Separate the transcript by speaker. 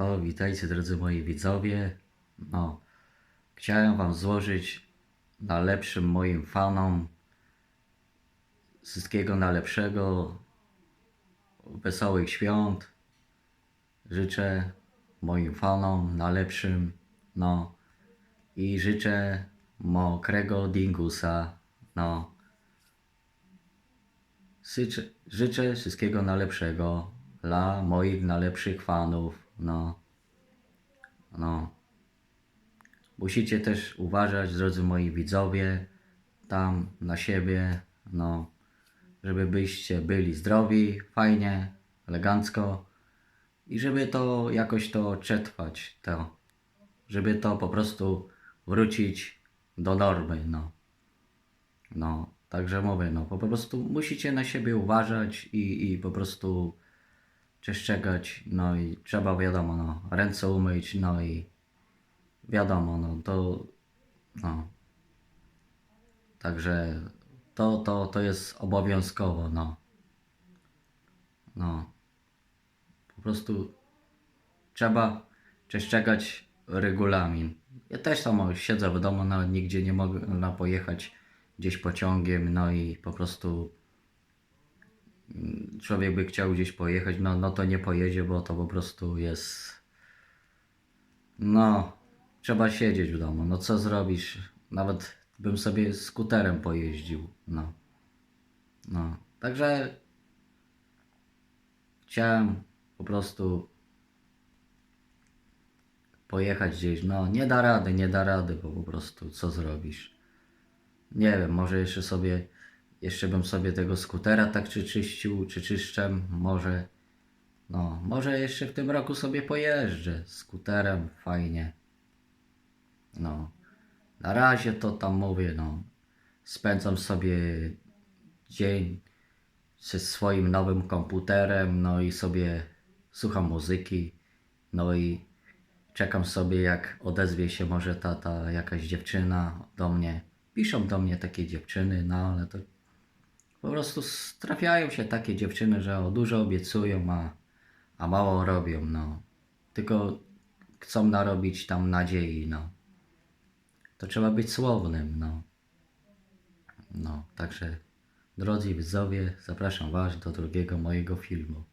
Speaker 1: O, witajcie drodzy moi widzowie. No, chciałem Wam złożyć najlepszym moim fanom wszystkiego najlepszego, wesołych świąt. Życzę moim fanom najlepszym, no i życzę mokrego dingusa, no. Życzę, życzę wszystkiego najlepszego dla moich najlepszych fanów. No. No. Musicie też uważać, drodzy moi widzowie, tam na siebie, no, żeby byście byli zdrowi, fajnie, elegancko i żeby to jakoś to przetrwać, to, żeby to po prostu wrócić do normy, no. No, także mówię, no po prostu musicie na siebie uważać i, i po prostu przestrzegać, no i trzeba wiadomo, no, ręce umyć, no i wiadomo, no to, no. Także to, to, to jest obowiązkowo, no. No. Po prostu trzeba przestrzegać regulamin. Ja też samo siedzę w domu, nawet nigdzie nie mogę pojechać gdzieś pociągiem, no i po prostu człowiek by chciał gdzieś pojechać, no, no to nie pojedzie, bo to po prostu jest no, trzeba siedzieć w domu, no co zrobisz, nawet bym sobie skuterem pojeździł, no, no, także chciałem po prostu pojechać gdzieś. No, nie da rady, nie da rady, bo po prostu co zrobisz? Nie wiem, może jeszcze sobie, jeszcze bym sobie tego skutera tak czy czyścił, czy czyszczem, może, no, może jeszcze w tym roku sobie pojeżdżę skuterem, fajnie. No, na razie to tam mówię, no, spędzam sobie dzień ze swoim nowym komputerem, no i sobie słucham muzyki, no i czekam sobie jak odezwie się może ta, ta jakaś dziewczyna do mnie. Piszą do mnie takie dziewczyny, no ale to po prostu trafiają się takie dziewczyny, że o dużo obiecują, a, a mało robią, no. Tylko chcą narobić tam nadziei, no. To trzeba być słownym, no. No, także drodzy widzowie, zapraszam Was do drugiego mojego filmu.